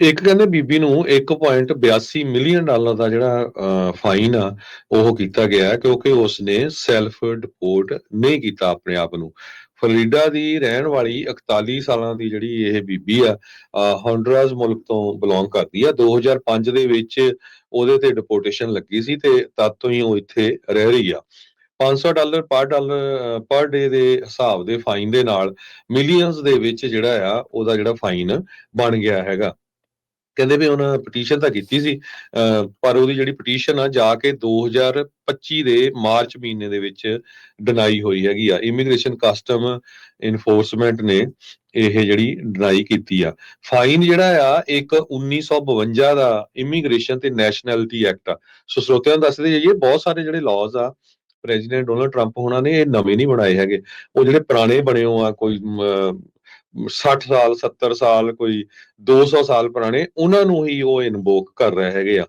ਇੱਕ ਕਹਿੰਦੇ ਬੀਬੀ ਨੂੰ 1.82 ਮਿਲੀਅਨ ਡਾਲਰ ਦਾ ਜਿਹੜਾ ਅ, ਫਾਈਨ ਆ ਉਹ ਕੀਤਾ ਗਿਆ ਹੈ ਕਿਉਂਕਿ ਉਸਨੇ ਸੈਲਫ ਡਿਪੋਰਟ ਨਹੀਂ ਕੀਤਾ ਆਪਣੇ ਆਪ ਨੂੰ। ਫਲੋਰੀਡਾ ਦੀ ਰਹਿਣ ਵਾਲੀ 41 ਸਾਲਾਂ ਦੀ ਜਿਹੜੀ ਇਹ ਬੀਬੀ ਆ ਅ, ਮੁਲਕ ਤੋਂ ਬਿਲੋਂਗ ਕਰਦੀ ਆ। 2005 ਦੇ ਵਿੱਚ ਉਹਦੇ ਤੇ ਡਿਪੋਰਟੇਸ਼ਨ ਲੱਗੀ ਸੀ ਤੇ ਤਦ ਤੋਂ ਹੀ ਉਹ ਇੱਥੇ ਰਹਿ ਰਹੀ ਆ। 500 ਡਾਲਰ ਪਰ ਡਾਲਰ ਪਰ ਡੇ ਦੇ ਹਿਸਾਬ ਦੇ ਫਾਈਨ ਦੇ ਨਾਲ ਮਿਲੀਅਨਸ ਦੇ ਵਿੱਚ ਜਿਹੜਾ ਆ ਉਹਦਾ ਜਿਹੜਾ ਫਾਈਨ ਬਣ ਗਿਆ ਹੈਗਾ। ਕਹਿੰਦੇ ਵੀ ਉਹਨਾਂ ਪਟੀਸ਼ਨ ਤਾਂ ਕੀਤੀ ਸੀ ਪਰ ਉਹਦੀ ਜਿਹੜੀ ਪਟੀਸ਼ਨ ਆ ਜਾ ਕੇ 2025 ਦੇ ਮਾਰਚ ਮਹੀਨੇ ਦੇ ਵਿੱਚ ਡਿਨਾਈ ਹੋਈ ਹੈਗੀ ਆ। ਇਮੀਗ੍ਰੇਸ਼ਨ ਕਸਟਮ ਇਨਫੋਰਸਮੈਂਟ ਨੇ ਇਹ ਜਿਹੜੀ ਡਿਨਾਈ ਕੀਤੀ ਆ। ਫਾਈਨ ਜਿਹੜਾ ਆ ਇੱਕ 1952 ਦਾ ਇਮੀਗ੍ਰੇਸ਼ਨ ਤੇ ਨੈਸ਼ਨੈਲਿਟੀ ਐਕਟ ਆ। ਸੋ ਸਰੋਤਿਆਂ ਨੂੰ ਦੱਸਦੇ ਜਾਈਏ ਬਹੁਤ ਸਾਰੇ ਜਿਹੜੇ ਲਾਜ਼ ਆ ਪ੍ਰੈਜ਼ੀਡੈਂਟ ਡੋਨਲਡ ਟਰੰਪ ਹੋਣਾ ਨੇ ਇਹ ਨਵੇਂ ਨਹੀਂ ਬਣਾਏ ਹੈਗੇ। ਉਹ ਜਿਹੜੇ ਪੁਰਾਣੇ ਬਣੇ ਹੋ ਆ ਕੋਈ ਮ, 60 ਸਾਲ 70 ਸਾਲ, ਕੋਈ 200 ਸਾਲ ਪੁਰਾਣੇ, ਉਹਨਾਂ ਨੂੰ ਹੀ ਉਹ ਇਨਵੋਕ ਕਰ ਰਹੇ ਹੈਗੇ ਆ।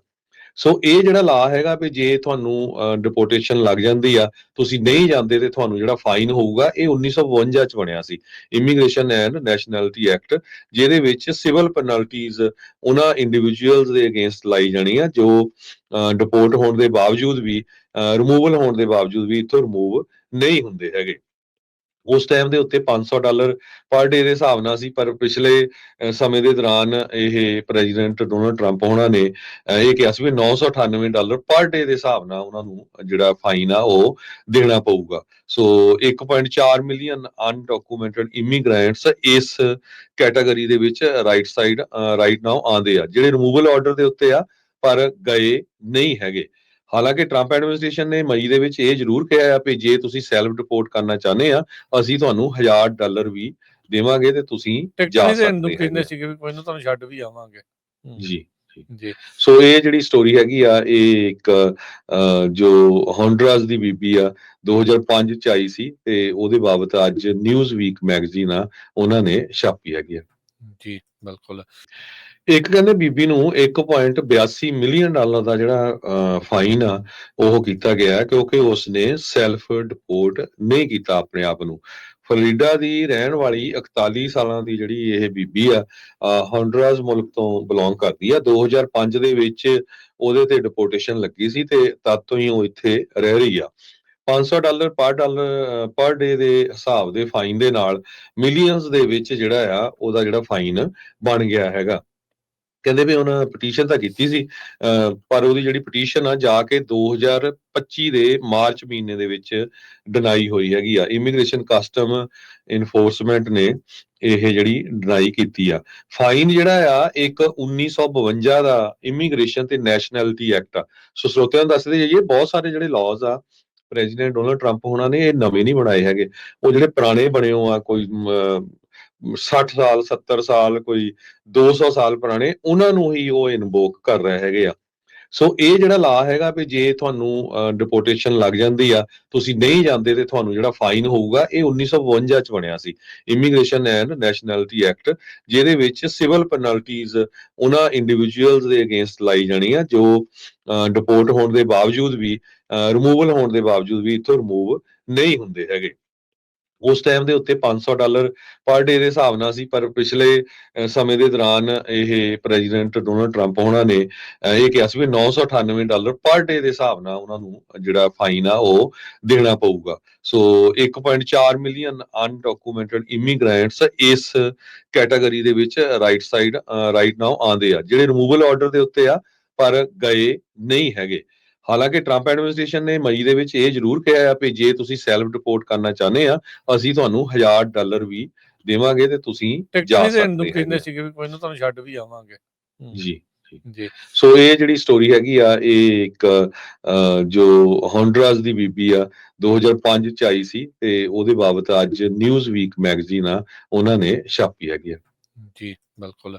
ਸੋ ਇਹ ਜਿਹੜਾ ਲਾ ਹੈਗਾ ਵੀ ਜੇ ਤੁਹਾਨੂੰ ਡਿਪੋਰਟੇਸ਼ਨ ਲੱਗ ਜਾਂਦੀ ਆ, ਤੁਸੀਂ ਨਹੀਂ ਜਾਂਦੇ ਤੇ ਤੁਹਾਨੂੰ ਜਿਹੜਾ ਫਾਈਨ ਹੋਊਗਾ, ਇਹ 1952 ਚ ਬਣਿਆ ਸੀ। ਇਮੀਗ੍ਰੇਸ਼ਨ ਐਂਡ ਨੈਸ਼ਨੈਲਿਟੀ ਐਕਟ ਜਿਹਦੇ ਵਿੱਚ ਸਿਵਲ ਪੈਨਲਟੀਜ਼ ਉਹਨਾਂ ਇੰਡੀਵਿਜੂਅਲਸ ਦੇ ਅਗੇਂਸਟ ਲਾਈ ਜਾਣੀ ਆ, ਜੋ ਡਿਪੋਰਟ ਹੋਣ ਦੇ ਬਾਵਜੂਦ ਵੀ ਰਿਮੂਵਲ ਹੋਣ ਦੇ ਬਾਵਜੂਦ ਵੀ ਇੱਥੋਂ ਰਿਮੂਵ ਨਹੀਂ ਹੁੰਦੇ ਹੈਗੇ। ਉਸ ਟਾਈਮ ਦੇ ਉੱਤੇ 500 ਡਾਲਰ ਪਰ ਡੇ ਦੇ ਹਿਸਾਬ ਨਾਲ ਸੀ, ਪਰ ਪਿਛਲੇ ਸਮੇਂ ਦੇ ਦੌਰਾਨ ਇਹ ਪ੍ਰੈਜ਼ੀਡੈਂਟ ਡੋਨਲਡ ਟਰੰਪ ਉਹਨਾਂ ਨੇ ਇਹ ਕਿਹਾ ਸੀ ਵੀ 998 ਡਾਲਰ ਪਰ ਡੇ ਦੇ ਹਿਸਾਬ ਨਾਲ ਉਹਨਾਂ ਨੂੰ ਜਿਹੜਾ ਫਾਈਨ ਆ ਉਹ ਦੇਣਾ ਪਊਗਾ। ਸੋ 1.4 ਮਿਲੀਅਨ ਅਨਡਾਕੂਮੈਂਟਡ ਇਮੀਗ੍ਰੈਂਟਸ ਇਸ ਕੈਟਾਗਰੀ ਦੇ ਵਿੱਚ ਰਾਈਟ ਸਾਈਡ ਰਾਈਟ ਨਾਓ ਆਉਂਦੇ ਆ। ਜਿਹੜੇ ਰਿਮੂਵਲ ਆਰਡਰ ਦੇ ਉੱਤੇ ਆ, ਪਰ ਗਏ ਨਹੀਂ ਹੈਗੇ। ਹਾਲਾਂਕਿ ਟਰੰਪ ਐਡਮਿਨਿਸਟ੍ਰੇਸ਼ਨ ਨੇ ਮਈ ਦੇ ਵਿੱਚ ਇਹ ਜ਼ਰੂਰ ਕਿਹਾ ਆ ਕਿ ਜੇ ਤੁਸੀਂ ਸੈਲਫ ਰਿਪੋਰਟ ਕਰਨਾ ਚਾਹੁੰਦੇ ਆ ਅਸੀਂ ਤੁਹਾਨੂੰ 1000 ਡਾਲਰ ਵੀ ਦੇਵਾਂਗੇ ਤੇ ਤੁਸੀਂ ਜਾ ਸਕਦੇ ਕਹਿੰਦੇ ਹੈਗੇ। ਸੀਗੇ ਵੀ ਕੋਈ ਨਾ ਤੁਹਾਨੂੰ ਛੱਡ ਵੀ ਆਵਾਂਗੇ। ਜੀ ਜੀ। ਸੋ ਇਹ ਜਿਹੜੀ ਸਟੋਰੀ ਹੈਗੀ ਆ ਇਹ ਇੱਕ ਜੋ ਹੌਂਡੂਰਾਸ ਦੀ ਬੀਬੀ ਆ 2005 ਚ ਆਈ ਸੀ ਤੇ ਉਹਦੇ ਬਾਬਤ ਅੱਜ ਨਿਊਜ਼ ਵੀਕ ਮੈਗਜ਼ੀਨ ਆ ਉਹਨਾਂ ਨੇ ਛਾਪੀ ਹੈਗੀ ਆ। ਜੀ ਬਿਲਕੁਲ। ਇੱਕ ਕਹਿੰਦੇ ਬੀਬੀ ਨੂੰ 1.82 ਮਿਲੀਅਨ ਡਾਲਰ ਦਾ ਜਿਹੜਾ ਫਾਈਨ ਆ ਉਹ ਕੀਤਾ ਗਿਆ ਹੈ ਕਿਉਂਕਿ ਉਸਨੇ ਸੈਲਫ ਡਿਪੋਰਟ ਨਹੀਂ ਕੀਤਾ ਆਪਣੇ ਆਪ ਨੂੰ। ਫਲੋਰੀਡਾ ਦੀ ਰਹਿਣ ਵਾਲੀ 41 ਸਾਲਾਂ ਦੀ ਜਿਹੜੀ ਇਹ ਬੀਬੀ ਆ ਅਹ, ਮੁਲਕ ਤੋਂ ਬਿਲੋਂਗ ਕਰਦੀ ਆ। 2005 ਦੇ ਵਿੱਚ ਉਹਦੇ ਤੇ ਡਿਪੋਰਟੇਸ਼ਨ ਲੱਗੀ ਸੀ ਤੇ ਤਦ ਤੋਂ ਹੀ ਉਹ ਇੱਥੇ ਰਹਿ ਰਹੀ ਆ। 500 ਡਾਲਰ ਪਰ ਡਾਲਰ ਪਰ ਡੇ ਦੇ ਹਿਸਾਬ ਦੇ ਫਾਈਨ ਦੇ ਨਾਲ ਮਿਲੀਅਨਸ ਦੇ ਵਿੱਚ ਜਿਹੜਾ ਆ, ਉਹਦਾ ਜਿਹੜਾ ਫਾਈਨ ਬਣ ਗਿਆ ਹੈਗਾ। ਕਹਿੰਦੇ ਵੀ ਉਹਨਾਂ ਪਟੀਸ਼ਨ ਤਾਂ ਕੀਤੀ ਸੀ ਪਰ ਉਹਦੀ ਜਿਹੜੀ ਪਟੀਸ਼ਨ ਆ, ਜਾ ਕੇ 2025 ਦੇ ਮਾਰਚ ਮਹੀਨੇ ਦੇ ਵਿੱਚ ਡਿਨਾਈ ਹੋਈ ਹੈਗੀ ਆ। ਇਮੀਗ੍ਰੇਸ਼ਨ ਕਸਟਮ ਇਨਫੋਰਸਮੈਂਟ ਨੇ ਇਹ ਜਿਹੜੀ ਡਿਨਾਈ ਕੀਤੀ ਆ। ਫਾਈਨ ਜਿਹੜਾ ਆ, ਇੱਕ 1952 ਦਾ ਇਮੀਗ੍ਰੇਸ਼ਨ ਤੇ ਨੈਸ਼ਨੈਲਿਟੀ ਐਕਟ ਆ। ਸੋ ਸਰੋਤਿਆਂ ਨੂੰ ਦੱਸਦੇ ਜਾਈਏ ਬਹੁਤ ਸਾਰੇ ਜਿਹੜੇ ਲਾਜ਼ ਆ ਪ੍ਰੈਜ਼ੀਡੈਂਟ ਡੋਨਲਡ ਟਰੰਪ ਹੋਣਾ ਨੇ ਇਹ ਨਵੇਂ ਨਹੀਂ ਬਣਾਏ ਹੈਗੇ। ਉਹ ਜਿਹੜੇ ਪੁਰਾਣੇ ਬਣੇ ਹੋ ਆ, ਕੋਈ 60 ਸਾਲ 70 ਸਾਲ, ਕੋਈ 200 ਸਾਲ ਪੁਰਾਣੇ, ਉਹਨਾਂ ਨੂੰ ਹੀ ਉਹ ਇਨਵੋਕ ਕਰ ਰਹੇ ਹੈਗੇ ਆ। ਸੋ ਇਹ ਜਿਹੜਾ ਲਾ ਹੈਗਾ ਵੀ ਜੇ ਤੁਹਾਨੂੰ ਡਿਪੋਰਟੇਸ਼ਨ ਲੱਗ ਜਾਂਦੀ ਆ, ਤੁਸੀਂ ਨਹੀਂ ਜਾਂਦੇ ਤੇ ਤੁਹਾਨੂੰ ਜਿਹੜਾ ਫਾਈਨ ਹੋਊਗਾ, ਇਹ 1952 ਚ ਬਣਿਆ ਸੀ। ਇਮੀਗ੍ਰੇਸ਼ਨ ਐਂਡ ਨੈਸ਼ਨੈਲਿਟੀ ਐਕਟ ਜਿਹਦੇ ਵਿੱਚ ਸਿਵਲ ਪੈਨਲਟੀਜ਼ ਉਹਨਾਂ ਇੰਡੀਵਿਜੂਅਲਸ ਦੇ ਅਗੇਂਸਟ ਲਾਈ ਜਾਣੀ ਆ, ਜੋ ਡਿਪੋਰਟ ਹੋਣ ਦੇ ਬਾਵਜੂਦ ਵੀ ਰਿਮੂਵਲ ਹੋਣ ਦੇ ਬਾਵਜੂਦ ਵੀ ਇੱਥੋਂ ਰਿਮੂਵ ਨਹੀਂ ਹੁੰਦੇ ਹੈਗੇ। ਉਸ ਟਾਈਮ ਦੇ ਉੱਤੇ 500 ਡਾਲਰ ਪਰ ਡੇ ਦੇ ਹਿਸਾਬ ਨਾਲ ਸੀ, ਪਰ ਪਿਛਲੇ ਸਮੇਂ ਦੇ ਦੌਰਾਨ ਇਹ ਪ੍ਰੈਜ਼ੀਡੈਂਟ ਡੋਨਲਡ ਟਰੰਪ ਉਹਨਾਂ ਨੇ ਇਹ ਕਿਹਾ ਸੀ ਵੀ 998 ਡਾਲਰ ਪਰ ਡੇ ਦੇ ਹਿਸਾਬ ਨਾਲ ਉਹਨਾਂ ਨੂੰ ਜਿਹੜਾ ਫਾਈਨ ਆ ਉਹ ਦੇਣਾ ਪਊਗਾ। ਸੋ 1.4 ਮਿਲੀਅਨ ਅਨਡਾਕੂਮੈਂਟਡ ਇਮੀਗ੍ਰੈਂਟਸ ਇਸ ਕੈਟਾਗਰੀ ਦੇ ਵਿੱਚ ਰਾਈਟ ਸਾਈਡ ਰਾਈਟ ਨਾਓ ਆਉਂਦੇ ਆ। ਜਿਹੜੇ ਰਿਮੂਵਲ ਆਰਡਰ ਦੇ ਉੱਤੇ ਆ, ਪਰ ਗਏ ਨਹੀਂ ਹੈਗੇ। ਹਾਲਾਂਕਿ ਟਰੰਪ ਐਡਮਿਨਿਸਟ੍ਰੇਸ਼ਨ ਨੇ ਮਈ ਦੇ ਵਿੱਚ ਇਹ ਜ਼ਰੂਰ ਕਿਹਾ ਆ ਕਿ ਜੇ ਤੁਸੀਂ ਸੈਲਫ ਰਿਪੋਰਟ ਕਰਨਾ ਚਾਹੁੰਦੇ ਆ ਅਸੀਂ ਤੁਹਾਨੂੰ 1000 ਡਾਲਰ ਵੀ ਦੇਵਾਂਗੇ ਤੇ ਤੁਸੀਂ ਜਾ ਸਕਦੇ ਕਹਿੰਦੇ ਹੈਗੇ। ਸੀਗੇ ਵੀ ਕੋਈ ਨਾ ਤੁਹਾਨੂੰ ਛੱਡ ਵੀ ਆਵਾਂਗੇ। ਜੀ ਜੀ। ਸੋ ਇਹ ਜਿਹੜੀ ਸਟੋਰੀ ਹੈਗੀ ਆ ਇਹ ਇੱਕ ਜੋ ਹੌਂਡੂਰਾਸ ਦੀ ਬੀਬੀ ਆ 2005 ਚ ਆਈ ਸੀ ਤੇ ਉਹਦੇ ਬਾਬਤ ਅੱਜ ਨਿਊਜ਼ ਵੀਕ ਮੈਗਜ਼ੀਨ ਆ ਉਹਨਾਂ ਨੇ ਛਾਪੀ ਹੈਗੀ ਆ। ਜੀ ਬਿਲਕੁਲ।